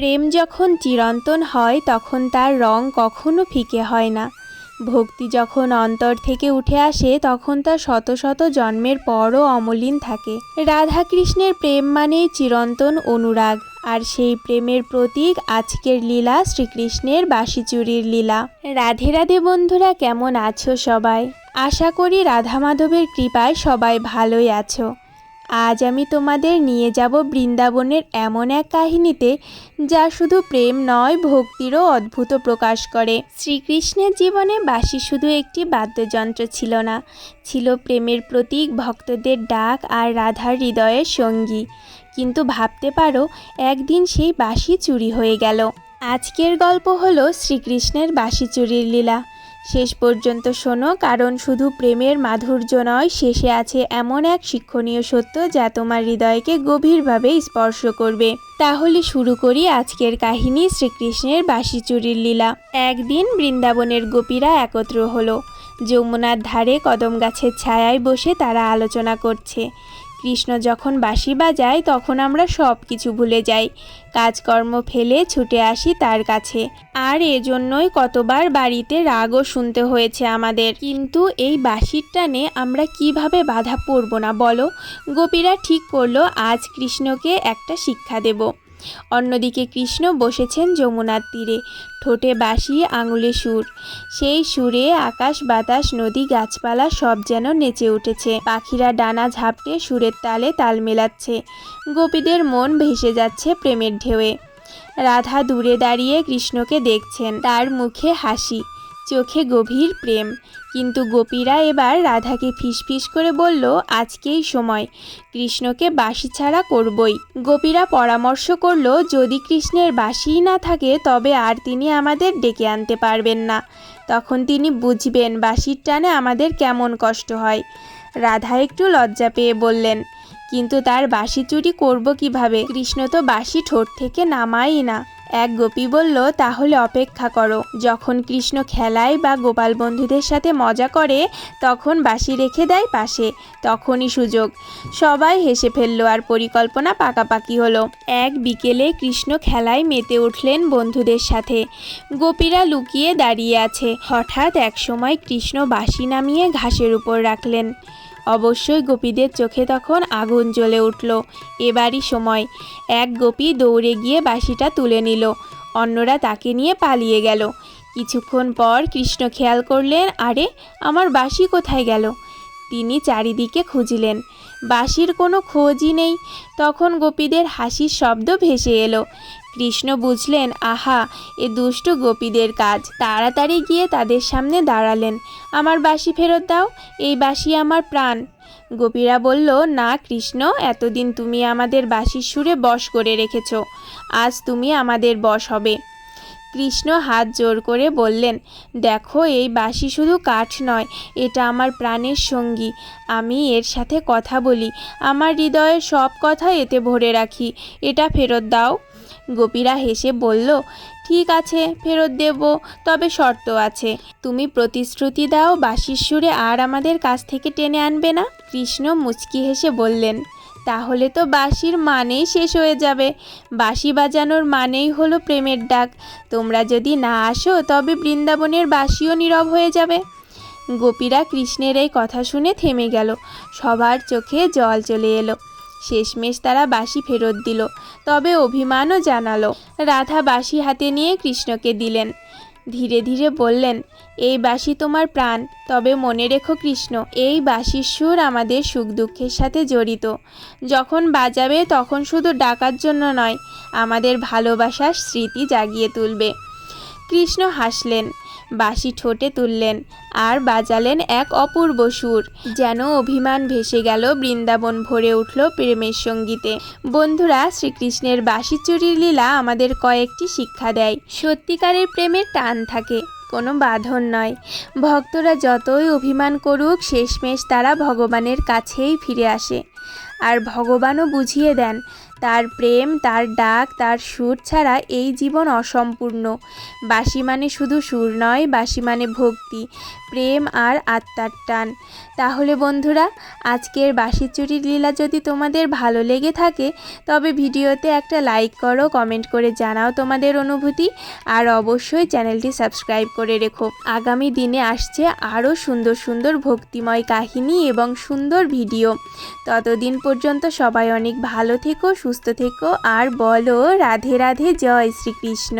প্রেম যখন চিরন্তন হয়, তখন তার রং কখনো ফিকে হয় না। ভক্তি যখন অন্তর থেকে উঠে আসে, তখন তা শত শত জন্মের পরও অমলিন থাকে। রাধা কৃষ্ণের প্রেম মানেই চিরন্তন অনুরাগ, আর সেই প্রেমের প্রতীক আজকের লীলা শ্রীকৃষ্ণের বাঁশিচুরির লীলা। রাধে রাধে বন্ধুরা, কেমন আছো সবাই? আশা করি রাধা মাধবের কৃপায় সবাই ভালোই আছো। আজ আমি তোমাদের নিয়ে যাব বৃন্দাবনের এমন এক কাহিনীতে যা শুধু প্রেম নয়, ভক্তিরও অদ্ভুত প্রকাশ করে। শ্রীকৃষ্ণের জীবনে বাঁশি শুধু একটি বাদ্যযন্ত্র ছিল না, ছিল প্রেমের প্রতীক, ভক্তদের ডাক আর রাধার হৃদয়ের সঙ্গী। কিন্তু ভাবতে পারো, একদিন সেই বাঁশি চুরি হয়ে গেল। আজকের গল্প হলো শ্রীকৃষ্ণের বাঁশি চুরির লীলা। শেষ পর্যন্ত শোনো, কারণ শুধু প্রেমের মাধুর্য নয়, শেষে আছে এমন এক শিক্ষণীয় সত্য যা তোমার হৃদয়কে গভীরভাবে স্পর্শ করবে। তাহলে শুরু করি আজকের কাহিনী শ্রীকৃষ্ণের বাঁশি চুরির লীলা। একদিন বৃন্দাবনের গোপীরা একত্র হলো। যমুনার ধারে কদম গাছের ছায়ায় বসে তারা আলোচনা করছে। কৃষ্ণ যখন বাঁশি বাজায়, তখন আমরা সব কিছু ভুলে যাই। কাজকর্ম ফেলে ছুটে আসি তার কাছে। আর এজন্যই কতবার বাড়িতে রাগও শুনতে হয়েছে আমাদের। কিন্তু এই বাঁশির টানে আমরা কীভাবে বাধা পড়ব না বলো? গোপীরা ঠিক করল, আজ কৃষ্ণকে একটা শিক্ষা দেব। অন্যদিকে কৃষ্ণ বসেছেন যমুনার তীরে, ঠোঁটে বাঁশি, আঙুলে সুর। সেই সুরে আকাশ, বাতাস, নদী, গাছপালা সব যেন নেচে উঠেছে। পাখিরা ডানা ঝাপটে সুরের তালে তাল মেলাচ্ছে। গোপীদের মন ভেসে যাচ্ছে প্রেমের ঢেউয়ে। রাধা দূরে দাঁড়িয়ে কৃষ্ণকে দেখছেন। তার মুখে হাসি। চোখে গভীর প্রেম। কিন্তু গোপীরা এবার রাধাকে ফিসফিস করে বলল, আজকেই সময়। কৃষ্ণকে বাঁশি ছাড়া করবই। গোপীরা পরামর্শ করল, যদি কৃষ্ণের বাসিই না থাকে, তবে আর তিনি আমাদের ডেকে আনতে পারবেন না। তখন তিনি বুঝবেন বাসির টানে আমাদের কেমন কষ্ট হয়। রাধা একটু লজ্জা পেয়ে বললেন, কিন্তু তার বাসি চুরি করব কীভাবে? কৃষ্ণ তো বাসি ঠোঁট থেকে নামাই না। এক গোপী বলল, তাহলে অপেক্ষা করো। যখন কৃষ্ণ খেলায় বা গোপাল বন্ধুদের সাথে মজা করে, তখন বাঁশি রেখে দেয় পাশে। তখনই সুযোগ। সবাই হেসে ফেলল আর পরিকল্পনা পাকাপাকি হলো। এক বিকেলে কৃষ্ণ খেলায় মেতে উঠলেন বন্ধুদের সাথে। গোপীরা লুকিয়ে দাঁড়িয়ে আছে। হঠাৎ একসময় কৃষ্ণ বাঁশি নামিয়ে ঘাসের উপর রাখলেন। অবশ্যই গোপীদের চোখে তখন আগুন জ্বলে উঠল। এবারই সময়। এক গোপী দৌড়ে গিয়ে বাঁশিটা তুলে নিল। অন্যরা তাকে নিয়ে পালিয়ে গেল। কিছুক্ষণ পর কৃষ্ণ খেয়াল করলেন, আরে, আমার বাঁশি কোথায় গেল? তিনি চারিদিকে খুঁজলেন। বাঁশির কোনো খোঁজই নেই। তখন গোপীদের হাসির শব্দ ভেসে এলো। কৃষ্ণ বুঝলেন, আহা, এ দুষ্টু গোপীদের কাজ। তাড়াতাড়ি গিয়ে তাদের সামনে দাঁড়ালেন। আমার বাঁশি ফেরত দাও, এই বাঁশি আমার প্রাণ। গোপীরা বলল, না কৃষ্ণ, এতদিন তুমি আমাদের বাঁশির সুরে বশ করে রেখেছ। আজ তুমি আমাদের বশ হবে। কৃষ্ণ হাত জোর করে বললেন, দেখো, এই বাঁশি শুধু কাঠ নয়, এটা আমার প্রাণের সঙ্গী। আমি এর সাথে কথা বলি, আমার হৃদয়ের সব কথা এতে ভরে রাখি। এটা ফেরত দাও। গোপীরা হেসে বলল, ঠিক আছে, ফেরত দেব, তবে শর্ত আছে। তুমি প্রতিশ্রুতি দাও, বাঁশির সুরে আর আমাদের কাছ থেকে টেনে আনবে না? কৃষ্ণ মুচকি হেসে বললেন তাহলে তো বাঁশির মানেই শেষ হয়ে যাবে। বাঁশি বাজানোর মানেই হলো প্রেমের ডাক। তোমরা যদি না আসো, তবে বৃন্দাবনের বাঁশিও নীরব হয়ে যাবে। গোপীরা কৃষ্ণের এই কথা শুনে থেমে গেল। সবার চোখে জল চলে এলো। শেষমেশ তারা বাঁশি ফেরত দিল। তবে অভিমানও জানালো। রাধা বাঁশি হাতে নিয়ে কৃষ্ণকে দিলেন। ধীরে ধীরে বললেন, এই বাসি তোমার প্রাণ। তবে মনে রেখো কৃষ্ণ, এই বাসির সুর আমাদের সুখ দুঃখের সাথে জড়িত। যখন বাজাবে তখন শুধু ডাকার জন্য নয়, আমাদের ভালোবাসার স্মৃতি জাগিয়ে তুলবে। কৃষ্ণ হাসলেন। বাঁশি ঠোঁটে তুললেন আর বাজালেন এক অপূর্ব সুর। যেন অভিমান ভেসে গেল বৃন্দাবন ভরে উঠল প্রেমের সঙ্গীতে। বন্ধুরা, শ্রীকৃষ্ণের বাঁশি চুরির লীলা আমাদের কয়েকটি শিক্ষা দেয়। সত্যিকারের প্রেমের টান থাকে, কোনো বাঁধন নয়। ভক্তরা যতই অভিমান করুক, শেষমেশ তারা ভগবানের কাছেই ফিরে আসে। আর ভগবানও বুঝিয়ে দেন, তার প্রেম, তার ডাক, তার সুর ছাড়া এই জীবন অসম্পূর্ণ। বাসি মানে শুধু সুর নয় বাসি মানে ভক্তি, প্রেম আর আত্মার টান। তাহলে বন্ধুরা, আজকের বাঁশির চুরির লীলা যদি তোমাদের ভালো লেগে থাকে, তবে ভিডিওতে একটা লাইক করো, কমেন্ট করে জানাও তোমাদের অনুভূতি, আর অবশ্যই চ্যানেলটি সাবস্ক্রাইব করে রেখো। আগামী দিনে আসছে আরও সুন্দর সুন্দর ভক্তিময় কাহিনী এবং সুন্দর ভিডিও। ততদিন পর্যন্ত সবাই অনেক ভালো থেকো সুস্থ থেকো আর বলো রাধে রাধে জয় শ্রীকৃষ্ণ।